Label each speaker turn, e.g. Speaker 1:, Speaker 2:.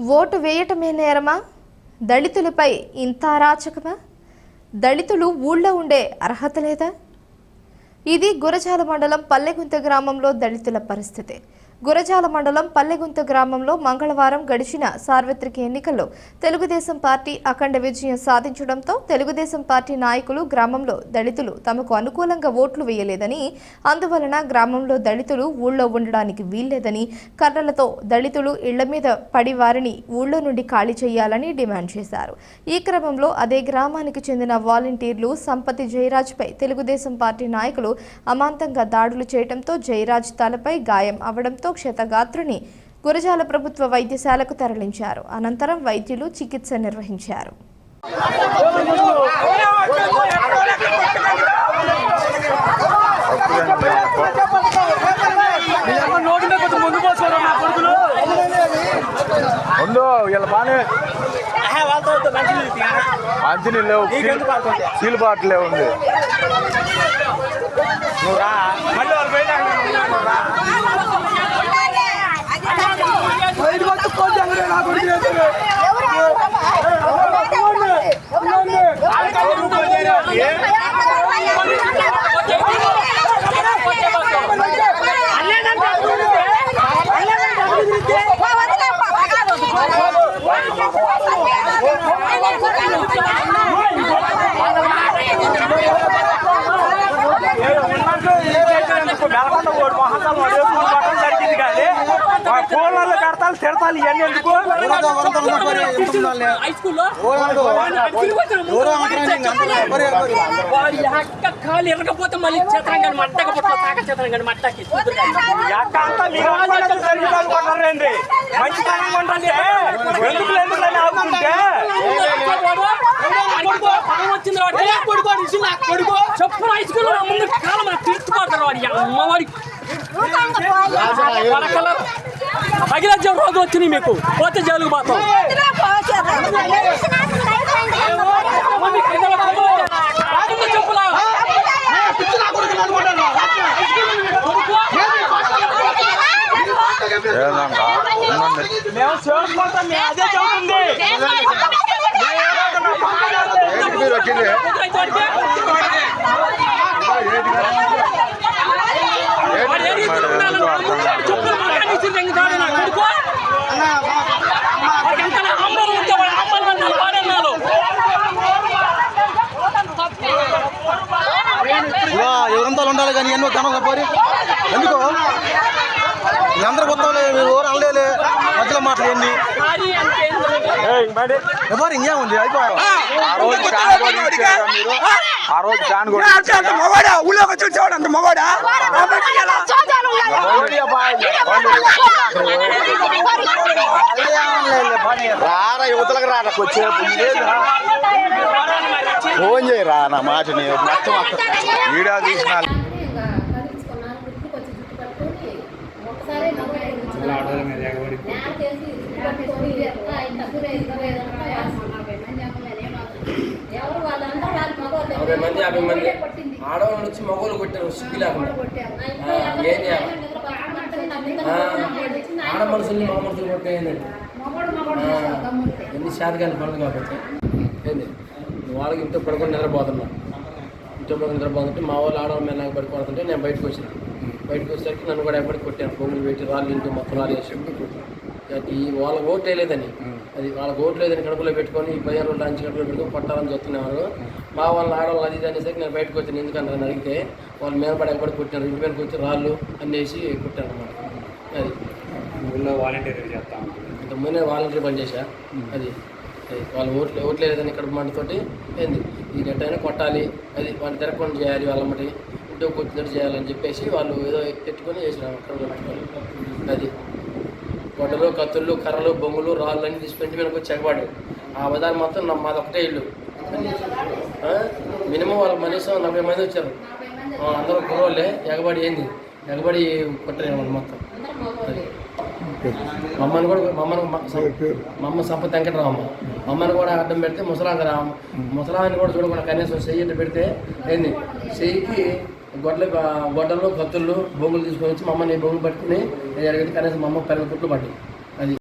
Speaker 1: Vote వేయటమే నేరమా? దళితులపై ఇంత అరాచకమా? దళితులు ఊళ్ళో ఉండే అర్హత లేదా? ఇది గురజాల మండలం పల్లెగుంత గ్రామంలో దళితుల పరిస్థితి. గురజాల మండలం పల్లెగుంత గ్రామంలో మంగళవారం గడిచిన సార్వత్రిక ఎన్నికల్లో తెలుగుదేశం పార్టీ అఖండ విజయం సాధించడంతో తెలుగుదేశం పార్టీ నాయకులు గ్రామంలో దళితులు తమకు అనుకూలంగా ఓట్లు వేయలేదని అందువలన గ్రామంలో దళితులు ఊళ్ళో ఉండడానికి వీల్లేదని కర్రలతో దళితులు ఇళ్ళ మీద పడి వారిని ఊళ్ళో నుండి ఖాళీ చేయాలని డిమాండ్ చేశారు. ఈ క్రమంలో అదే గ్రామానికి చెందిన వాలంటీర్లు సంపతి జయరాజ్పై తెలుగుదేశం పార్టీ నాయకులు అమాంతంగా దాడులు చేయడంతో జయరాజ్ తలపై గాయం అవడంతో క్షతగాత్రుని గురజాల ప్రభుత్వ వైద్యశాలకు తరలించారు. అనంతరం వైద్యులు చికిత్స నిర్వహించారు.
Speaker 2: మంచినీళ్ళు లేవు? సీల్ బాటిలే ఉంది.
Speaker 3: నువ్వు రా. మళ్ళీ వాళ్ళు పోయినాక నువ్వు రా. ఉన్నట్టు ఏం చేసినందుకు మెలకొండ ఓడి మొహంతా వాడు వేసుకుని పట్టడం జరిగింది కానీ ఆ ఫోన్లలో కడతాలు తిడతాలు ఇవన్నీ ఎందుకు?
Speaker 4: కాలు ఎరగపోతే మళ్ళీ చిత్రంగా మట్టక పుట్ల తాక చిత్రంగా మట్టకి.
Speaker 3: ఎక్క అంతా అనుకుంటారండి మంచి కాలం ఎందుకు ఎందుకు ఆగుతుంటే
Speaker 4: ముందు కాలం తీర్చుకోడతారు వాడి అమ్మవాడి అఖిలాజ్యం రోజు వచ్చినాయి మీకు. పోతే జైలుకు పోతాం.
Speaker 3: మేము చేసుకుంటాం మేము అదే చెబుతుంది
Speaker 2: ఏంటి మీరు వచ్చింది
Speaker 4: వాడు ఏది తిరుగుతున్నాడు? వాడు చెప్పులు మాట్లాడి ఇచ్చింది కాదు నా కొడుకు. వాడికి ఎంత నా అమ్మలు ఉంటే వాడి అమ్మలు నన్ను వాడన్నాడు.
Speaker 5: ఇవా ఉండాలి కానీ ఎన్నో జనం పోరి ఎందుకు అందరు కొత్తలే మీ ఊరు అనలేలే మధ్యలో మాటలు ఎన్ని ఎవరు ఇంకేముంది అయిపోయా
Speaker 2: ఆ రోజు ఫ్యాన్?
Speaker 3: మగవాడా ఊళ్ళోకి వచ్చి అంత మగవాడా.
Speaker 2: రారా యువతలకు రారా ఇదేందిరా? ఫోన్ చేయరా నా మాటని మొత్తం వీడియో తీసిన
Speaker 6: నలభై మంది
Speaker 7: యాభై మంది.
Speaker 6: ఆడవాళ్ళ నుంచి
Speaker 7: ఆడవాళ్ళు వచ్చి మగవాళ్ళు కొట్టారు సిగ్గు లేకుండా ఏం చేయాలి? ఆడ మనుషుల్ని మగ మనుషులు కొట్టేయండి ఎన్ని శాతకాలు పనులు కాబట్టి. ఏంది? వాళ్ళకి ఇంట్లో పడుకొని నిద్రపోతున్నారు ఇంట్లో పడుకొని నిద్రపోతుంటే మా వాళ్ళు ఆడవాళ్ళ మీద నాకు పడిపోతుంటే నేను బయటకు వచ్చిన. బయటకు వచ్చేసరికి నన్ను కూడా ఎప్పటికి కొట్టాను పొంగులు పెట్టి రాళ్ళు ఇంటి మొత్తం రాళ్ళు వేసి. ఈ వాళ్ళ ఓటు వేయలేదని. అది వాళ్ళకి ఓటు లేదని కడుపులో పెట్టుకొని ఈ పదిహేను రోజులు లంచ్ కడుపులో పెట్టుకొని పట్టాలని చూస్తున్నారు మా వాళ్ళని ఆడవాళ్ళు అది అనేసరికి నేను బయటకు వచ్చాను. ఎందుకంటే నన్ను అడిగితే వాళ్ళు మీద పడి ఎప్పటికి కొట్టారు ఇంటి మీదకి వచ్చి రాళ్ళు అన్నీ వేసి కొట్టాను అన్నమాట అది.
Speaker 8: ఊళ్ళో వాలంటీర్ చేస్తా
Speaker 7: ఇంత ముందే వాలంటీర్ పని చేశా. అది. అది వాళ్ళు ఓట్లు ఓట్లు లేదని ఇక్కడ మంటతోటి ఏంది? ఈ గట్టైనా కొట్టాలి. అది వాళ్ళు తిరగకుండా చేయాలి వాళ్ళమ్మటి ఇంటికి వచ్చినట్టు చేయాలని చెప్పేసి వాళ్ళు ఏదో పెట్టుకొని చేసినారు. అక్కడ పెట్టుకొని అది. గొడ్డలు కత్తులు కర్రలు బొంగులు రాళ్ళు అన్నీ తీసి పెంటి మీదకి ఆ బజార్ మొత్తం నా- మాది ఒకటే ఇల్లు. మినిమం వాళ్ళ మనిషి నలభై మంది వచ్చారు. అందరూ కుర్రోళ్ళే ఎగబడి ఏంది? ఎగబడి కొట్టలేము మొత్తం. మమ్మల్ని కూడా మమ్మల్ని మమ్మ సంపత్ వెంకటరామ. మమ్మల్ని కూడా అడ్డం పెడితే ముసలాంగ రామ ముసలాన్ని కూడా చూడకుండా కనీసం చెయ్యి పెడితే ఏంది? చెయ్యికి గొడ్ల గొడ్డలు కత్తులు బొంగులు తీసుకొని వచ్చి మమ్మల్ని బొంగులు పట్టుకుని జరిగింది కనీసం మా అమ్మ పెద్ద కుట్లు పడ్డాయి